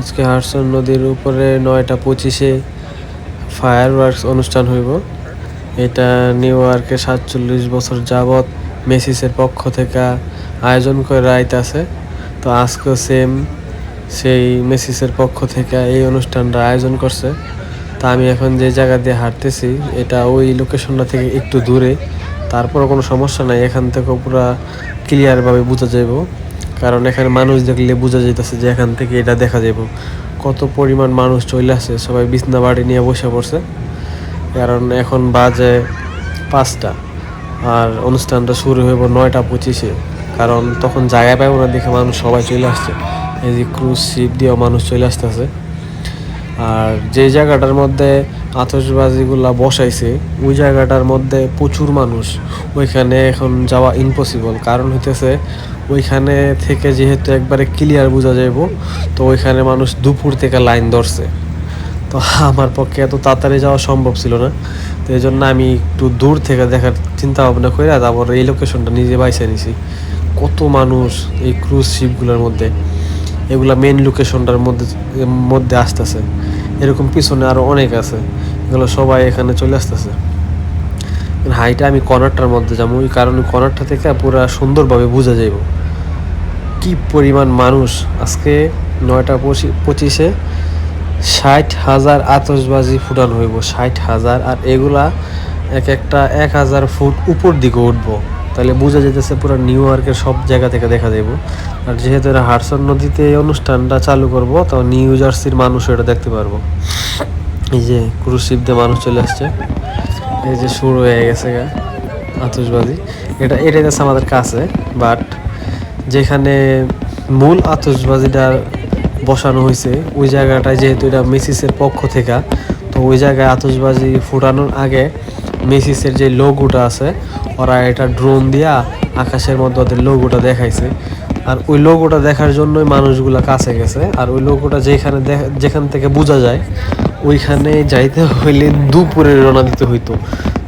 আজকে হারসন নদীর উপরে নয়টা পঁচিশে ফায়ার ওয়ার্কস অনুষ্ঠান হইব। এটা নিউ ইয়র্কে সাতচল্লিশ বছর যাবৎ মেসিসের পক্ষ থেকে আয়োজন করে আইতাছে তো আজকেও সেম সেই মেসিসের পক্ষ থেকে এই অনুষ্ঠানটা আয়োজন করছে। তা আমি এখন যে জায়গা দিয়ে হাঁটতেছি, এটা ওই লোকেশনটা থেকে একটু দূরে। তারপরও কোনো সমস্যা নাই, এখান থেকে পুরো ক্লিয়ারভাবে বোঝা যাইব। কারণ এখানে মানুষ দেখলে বোঝা যাইতেছে যে এখান থেকে এটা দেখা যাইব। কত পরিমাণ মানুষ চলে আসে সবাই বিছনা বাড়ি নিয়ে বসে পড়ছে। কারণ এখন বাজে পাঁচটা আর অনুষ্ঠানটা শুরু হইব নয়টা পঁচিশে। কারণ তখন জায়গা পাইব না দেখে মানুষ সবাই চলে আসছে। এই যে ক্রুজ শিপ দিয়েও মানুষ চলে আসতেছে। আর যে জায়গাটার মধ্যে আতসবাজিগুলা বসাইছে, ওই জায়গাটার মধ্যে প্রচুর মানুষ। ওইখানে এখন যাওয়া ইম্পসিবল কারণ হইতেছে ওইখানে থেকে যেহেতু একবারে ক্লিয়ার বোঝা যাইব, তো ওইখানে মানুষ দুপুর থেকে লাইন ধরছে। তো আমার পক্ষে এত তাড়াতাড়ি যাওয়া সম্ভব ছিল না। তো এই জন্য আমি একটু দূর থেকে দেখার চিন্তা ভাবনা করে তারপর এই লোকেশনটা নিজে বাইছে নিছি। কত মানুষ এই ক্রুজ শিপগুলোর মধ্যে, এগুলা মেন লোকেশনটার মধ্যে মধ্যে আসতেছে। এরকম পিছনে আরও অনেক আছে, এগুলো সবাই এখানে চলে আসতেছে। হাইটা আমি কর্নারটার মধ্যে যাব, ওই কারণে কর্নারটা থেকে পুরো সুন্দরভাবে বোঝা যাইব। কি পরিমাণ মানুষ আজকে নয়টা পঁচি পঁচিশে? ষাট হাজার আতসবাজি ফুটানো হইব, ষাট হাজার। আর এগুলা এক একটা এক হাজার ফুট উপর দিকে উঠবো। তাহলে বোঝা যেতেছে পুরো নিউ ইয়র্কের সব জায়গা থেকে দেখা যাইব। আর যেহেতু এটা হারসন নদীতে এই অনুষ্ঠানটা চালু করব, তো নিউ জার্সির মানুষ এটা দেখতে পারব। এই যে ক্রুজ শিপ দিয়ে মানুষ চলে আসছে। এই যে শুরু হয়ে গেছে গা আতসবাজি এটা এটাই যাচ্ছে আমাদের কাছে বাট যেখানে মূল আতসবাজিটা বসানো হয়েছে, ওই জায়গাটায় যেহেতু এটা মেসিসের পক্ষ থেকে, তো ওই জায়গায় আতসবাজি ফুটানোর আগে মেসিসের যে লোগোটা আছে, ওরা এটা ড্রোন দিয়া আকাশের মধ্যে ওদের লোগোটা দেখাইছে। আর ওই লোগোটা দেখার জন্যই মানুষগুলা কাছে গেছে, আর ওই লোগোটা যেখানে যেখান থেকে বোঝা যায়, ওইখানে যাইতে হইলে দুপুরে রওনা দিতে হইতো।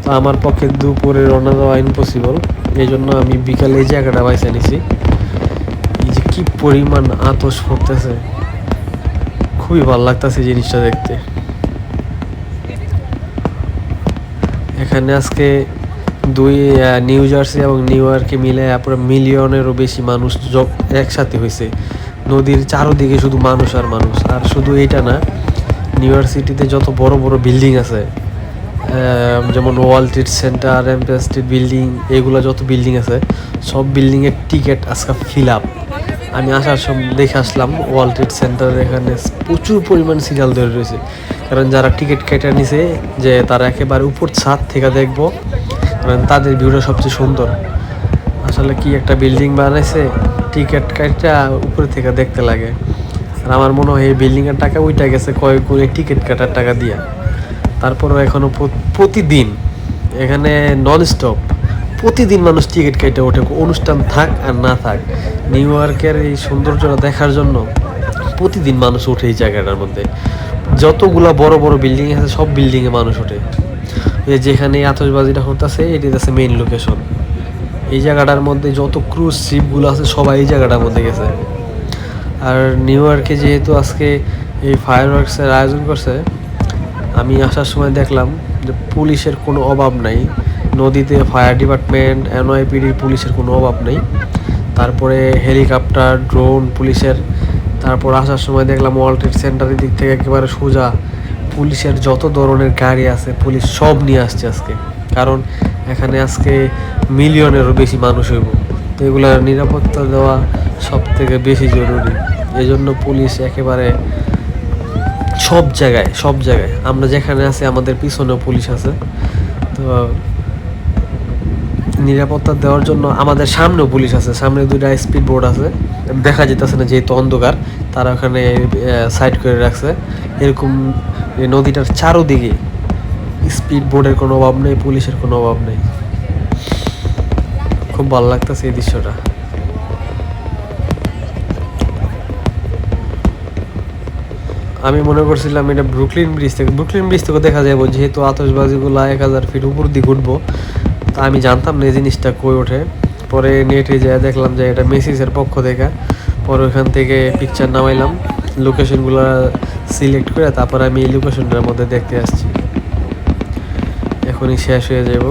তো আমার পক্ষে দুপুরে রওনা দেওয়া ইম্পসিবল এই জন্য আমি বিকালে এই জায়গাটা বাইছে নিছি। কি পরিমাণ আতস ফুটতেছে। খুবই ভালো লাগতেছে জিনিসটা দেখতে। এখানে আজকে দুই নিউ জার্সি এবং নিউ ইয়র্কে মিলে পুরো মিলিয়নেরও বেশি মানুষ একসাথে হয়েছে। নদীর চারোদিকে শুধু মানুষ আর মানুষ। আর শুধু এটা না নিউ ইয়র্ক সিটিতে যত বড় বড় বিল্ডিং আছে যেমন World Trade Center Empire State Building এগুলো যত বিল্ডিং আছে, সব বিল্ডিংয়ের টিকিট আজকে ফিল আপ আমি আসার সময় দেখে আসলাম ওয়ার্ল্ড ট্রেড সেন্টার এখানে প্রচুর পরিমাণ সিরিয়াল ধরে রয়েছে। কারণ যারা টিকিট কেটে নিছে, যে তারা একেবারে উপর ছাদ থেকে দেখব, কারণ তাদের ভিউটা সবচেয়ে সুন্দর। আসলে কি একটা বিল্ডিং বানাইছে টিকিট কাটা উপরে থেকে দেখতে লাগে। আর আমার মনে হয় এই বিল্ডিংয়ের টাকা ওইটা গেছে কয়েক গুণে টিকিট কাটার টাকা দিয়া। তারপরও এখনও প্রতিদিন এখানে নন স্টপ প্রতিদিন মানুষ টিকিট কেটে ওঠে। অনুষ্ঠান থাক আর না থাক নিউ ইয়র্কের এই সৌন্দর্যটা দেখার জন্য প্রতিদিন মানুষ ওঠে এই জায়গাটার মধ্যে। যতগুলা বড় বড় বিল্ডিং আছে, সব বিল্ডিংয়ে মানুষ ওঠে। যেখানে আতসবাজিটা হতেছে এটি আছে মেইন লোকেশন এই জায়গাটার মধ্যে যত ক্রুজ শিপগুলো আছে, সবাই এই জায়গাটার মধ্যে গেছে। আর নিউ ইয়র্কে যেহেতু আজকে এই ফায়ার ওয়ার্কসের আয়োজন করছে, আমি আসার সময় দেখলাম যে পুলিশের কোনো অভাব নাই। নদীতে ফায়ার ডিপার্টমেন্ট এনওয়াইপিডির পুলিশের কোনো অভাব নেই। তারপরে হেলিকপ্টার ড্রোন পুলিশের। তারপর আসার সময় দেখলাম ওয়ার্ল্ড ট্রেড সেন্টারের দিক থেকে একেবারে সোজা। পুলিশের যত ধরনের গাড়ি আছে, পুলিশ সব নিয়ে আসছে আজকে। কারণ এখানে আজকে মিলিয়নেরও বেশি মানুষ হইব। তো এগুলার নিরাপত্তা দেওয়া সব থেকে বেশি জরুরি। এই জন্য পুলিশ একেবারে সব জায়গায় সব জায়গায়। আমরা যেখানে আছি, আমাদের পিছনেও পুলিশ আছে। তো নিরাপত্তা দেওয়ার জন্য আমাদের সামনেও পুলিশ আছে, সামনে দুইটা স্পিড বোর্ড আছে। দেখা যেতেছে না যেহেতু অন্ধকার, তারা ওখানে সাইড করে রাখছে। এরকম নদীটার চারোদিকে স্পিড বোর্ডের কোনো অভাব নেই, পুলিশের কোনো অভাব নেই। খুব ভালো লাগতেছে এই দৃশ্যটা। আমি মনে করছিলাম এটা ব্রুকলিন ব্রিজ থেকে ব্রুকলিন ব্রিজ থেকে দেখা যাব যেহেতু আতসবাজিগুলো এক হাজার ফিট উপর দিকে উঠবো তা আমি জানতাম না এই জিনিসটা কই ওঠে। পরে নেটে যায় দেখলাম যে এটা মেসিসের পক্ষ থেকে। পরে ওখান থেকে পিকচার নামাইলাম লোকেশনগুলো সিলেক্ট করে তারপর আমি এই লোকেশনটার মধ্যে দেখতে আসছি। এখনই শেষ হয়ে যাব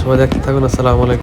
সবাই দেখতে থাকুন, আসসালামু আলাইকুম।